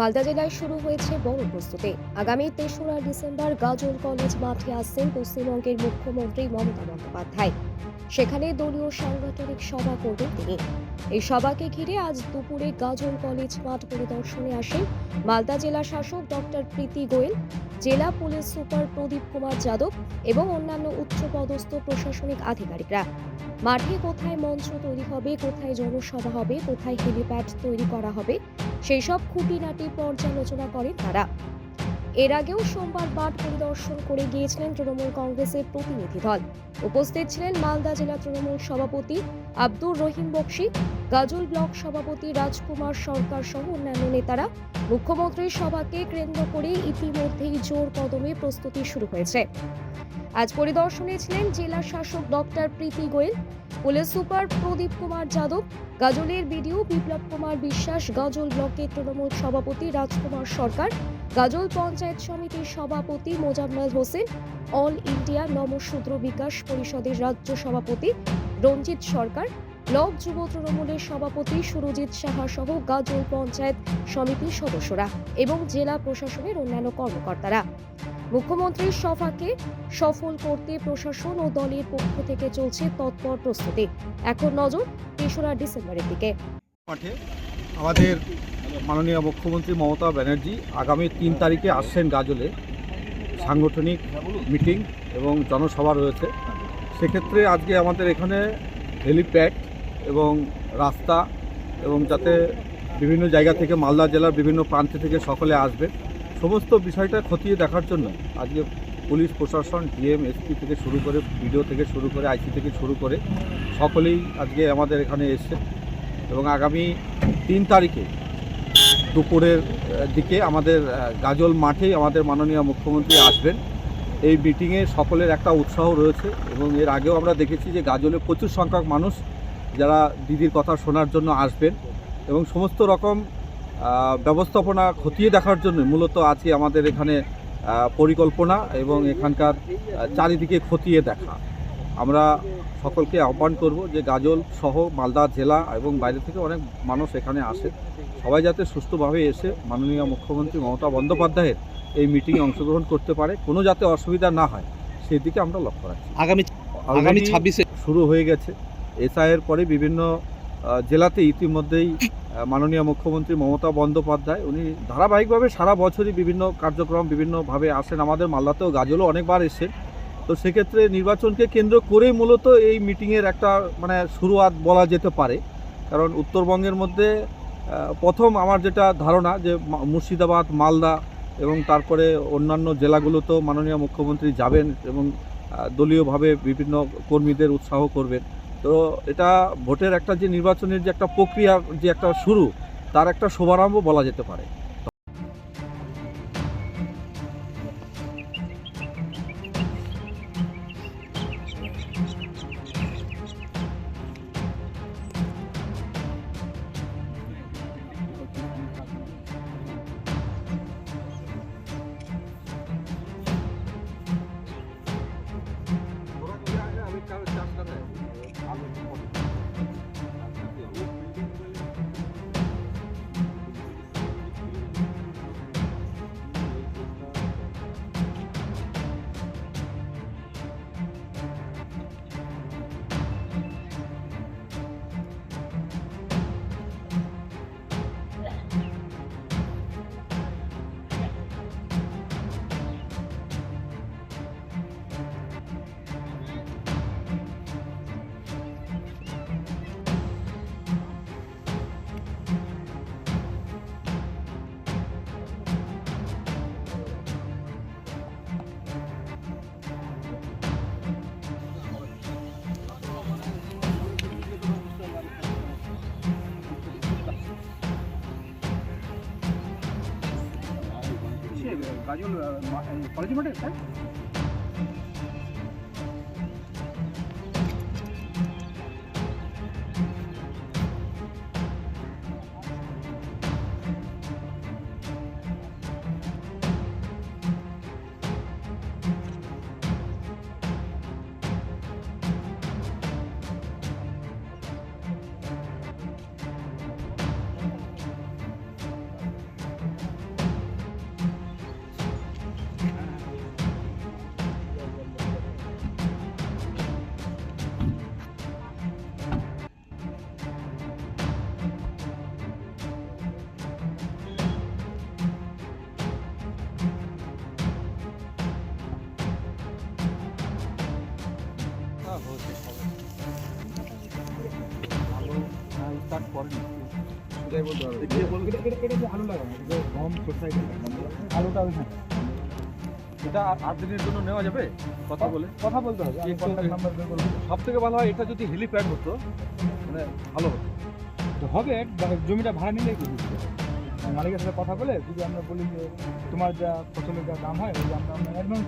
মালদা জেলায় শুরু হয়েছে বড় প্রস্তুতি। আগামী তেসরা ডিসেম্বর গাজল কলেজ মাঠে আসছেন পশ্চিমবঙ্গের মুখ্যমন্ত্রী মমতা বন্দ্যোপাধ্যায়। সেখানে দলীয় সাংগঠনিক সভা করবেন তিনি। এই সভাকে ঘিরে আজ দুপুরে গাজল কলেজ মাঠ পরিদর্শনে আসেন মালদা জেলা শাসক ডক্টর প্রীতি গোয়েল, জেলা পুলিশ সুপার প্রদীপ কুমার যাদব এবং অন্যান্য উচ্চপদস্থ প্রশাসনিক আধিকারিকরা। মাঠে কোথায় মঞ্চ তৈরি হবে, কোথায় জনসভা হবে, কোথায় হেলিপ্যাড তৈরি করা হবে সেই সব খুঁটিনাটি পর্যালোচনা করেন তারা। এর আগেও সোমবার মাঠ পরিদর্শন করে গিয়েছিলেন তৃণমূল কংগ্রেসের প্রতিনিধি দল। উপস্থিত ছিলেন মালদা জেলা তৃণমূল সভাপতি আব্দুর রহিম বক্সি, গাজল ব্লক সভাপতি রাজকুমার সরকার সহ অন্যান্য নেতারা। মুখ্যমন্ত্রীর সভাকে কেন্দ্র করে ইতিমধ্যেই জোর কদমে প্রস্তুতি শুরু হয়েছে। আজ পরিদর্শনে ছিলেন জেলা শাসক doctor Priti Goel police super Pradip Kumar Yadav, গাজলের BDO Biplab Kumar Biswas, Gazole ব্লকের তৃণমূল সভাপতি রাজকুমার সরকার, গাজল পঞ্চায়েত সমিতির সভাপতি মোজাম্মেল হোসেন, অল ইন্ডিয়া নমশূদ্র বিকাশ পরিষদের রাজ্য সভাপতি রঞ্জিত সরকার, ব্লক যুব তৃণমূলের সভাপতি সুরজিৎ সাহা সহ গাজল পঞ্চায়েত সমিতির সদস্যরা এবং জেলা প্রশাসনের অন্যান্য কর্মকর্তারা। মুখ্যমন্ত্রীর সভাকে সফল করতে প্রশাসন ও দলের পক্ষ থেকে চলছে তৎপর প্রস্তুতি। এখন নজর তেসরা ডিসেম্বরের দিকে। আমাদের মাননীয় মুখ্যমন্ত্রী মমতা ব্যানার্জি আগামী তিন তারিখে আসছেন গাজলে। সাংগঠনিক মিটিং এবং জনসভা রয়েছে। সেক্ষেত্রে আজকে আমাদের এখানে হেলিপ্যাড এবং রাস্তা এবং যাতে বিভিন্ন জায়গা থেকে মালদা জেলার বিভিন্ন প্রান্ত থেকে সকলে আসবে। সমস্ত বিষয়টা খতিয়ে দেখার জন্য আজকে পুলিশ, প্রশাসন, ডিএম, এসপি থেকে শুরু করে বিডিও থেকে শুরু করে আইসি থেকে শুরু করে সকলেই আজকে আমাদের এখানে এসছে এবং আগামী তিন তারিখে দুপুরের দিকে আমাদের গাজল মাঠেই আমাদের মাননীয় মুখ্যমন্ত্রী আসবেন। এই মিটিংয়ে সকলের একটা উৎসাহ রয়েছে এবং এর আগেও আমরা দেখেছি যে গাজলে প্রচুর সংখ্যক মানুষ যারা দিদির কথা শোনার জন্য আসবেন এবং সমস্ত রকম ব্যবস্থাপনা খতিয়ে দেখার জন্য মূলত আজকে আমাদের এখানে পরিকল্পনা এবং এখানকার চারিদিকে খতিয়ে দেখা। আমরা সকলকে আহ্বান করব যে গাজল সহ মালদা জেলা এবং বাইরে থেকে অনেক মানুষ এখানে আসে। সবাই যাতে সুস্থভাবে এসে মাননীয় মুখ্যমন্ত্রী মমতা বন্দ্যোপাধ্যায়ের এই মিটিংয়ে অংশগ্রহণ করতে পারে কোনো যাতে অসুবিধা না হয় সেই দিকে আমরা লক্ষ্য রাখছি। আগামী আগামী ছাব্বিশে শুরু হয়ে গেছে। এসআইয়ের পরে বিভিন্ন জেলাতে ইতিমধ্যেই মাননীয় মুখ্যমন্ত্রী মমতা বন্দ্যোপাধ্যায়, উনি ধারাবাহিকভাবে সারা বছরই বিভিন্ন কার্যক্রম বিভিন্নভাবে আসেন আমাদের মালদাতেও, গাজলও অনেকবার এসেছেন। তো সেক্ষেত্রে নির্বাচনকে কেন্দ্র করেই মূলত এই মিটিংয়ের একটা মানে শুরুয়াত বলা যেতে পারে। কারণ উত্তরবঙ্গের মধ্যে প্রথম আমার যেটা ধারণা যে মুর্শিদাবাদ, মালদা এবং তারপরে অন্যান্য জেলাগুলোতেও মাননীয় মুখ্যমন্ত্রী যাবেন এবং দলীয়ভাবে বিভিন্ন কর্মীদের উৎসাহ করবেন। তো এটা ভোটের একটা যে নির্বাচনের যে একটা প্রক্রিয়া, যে একটা শুরু, তার একটা শুভারম্ভ বলা যেতে পারে। কলেজ মাঠে স্যার এটাই বলতে হবে এটা সোসাইটি এটা আট দিনের জন্য নেওয়া যাবে? কথা বলে। কথা বলতে হবে। সব থেকে ভালো হয় এটা যদি হেলিপ্যাড হতো মানে ভালো হতো। তো হবে মানে জমিটা ভাড়া নিলে কি মালিকের সাথে কথা বলে যদি আমরা বলি যে তোমার যা ফসলের যা দাম হয় ওই আমরা আমরা অ্যাডভান্স